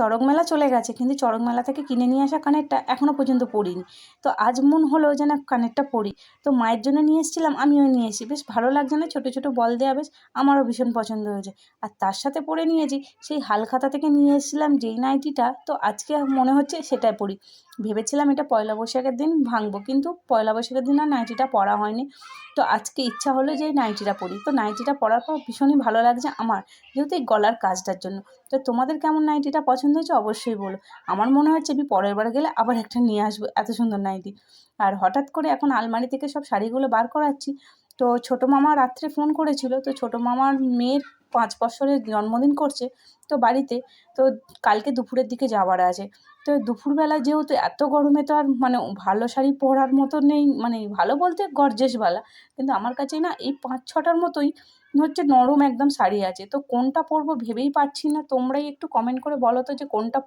চড়ক মেলা চলে গেছে, কিন্তু চড়ক মেলা থেকে কিনে নিয়ে আসা কানেরটা এখনও পর্যন্ত পরিনি তো আজ মন হলো যে না কানেরটা পরি তো মায়ের জন্য নিয়ে এসেছিলাম, আমিও নিয়ে এসেছি। বেশ ভালো লাগছে না, ছোটো ছোটো বল দেওয়া বেশ আমারও ভীষণ পছন্দ হয়েছে। আর তার সাথে পরে নিয়েছি, সেই হালখাতা থেকে নিয়ে এসেছিলাম যেই নাইটিটা, তো আজকে মনে হচ্ছে সেটাই পরি। ভেবেছিলাম এটা পয়লা বৈশাখের দিন ভাঙবো, কিন্তু পয়লা বৈশাখের দিন আর নাইটিটা পরা হয়নি। তো আজকে ইচ্ছা হলো যে নাইটিটা পরি। তো নাইটিটা পরার পর ভীষণই ভালো লাগছে আমার, যেহেতু এই গলার কাজটার জন্য। তো তোমাদের কেমন নাইটিটা পছন্দ হয়েছে অবশ্যই বলো। আমার মনে হচ্ছে আমি পরের বার গেলে আবার একটা নিয়ে আসব, এত সুন্দর নাইটি। আর হঠাৎ করে এখন আলমারি থেকে সব শাড়িগুলো বার করাচ্ছি তো ছোটো মামা রাত্রে ফোন করেছিল, তো ছোটো মামার মেয়ের পাঁচ বছরের জন্মদিন করছে তো বাড়িতে, তো কালকে দুপুরের দিকে যাওয়ার আছে। তো দুপুরবেলা যেহেতু এত গরমে তো আর মানে ভালো শাড়ি পরার মতো নেই মানে ভালো বলতে গর্জেসওয়ালা কিন্তু আমার কাছে না এই পাঁচ ছটার মতোই হচ্ছে নরম একদম শাড়ি আছে। তো কোনটা পরবো ভেবেই পাচ্ছি না, তোমরাই একটু কমেন্ট করে বলো তো যে কোনটা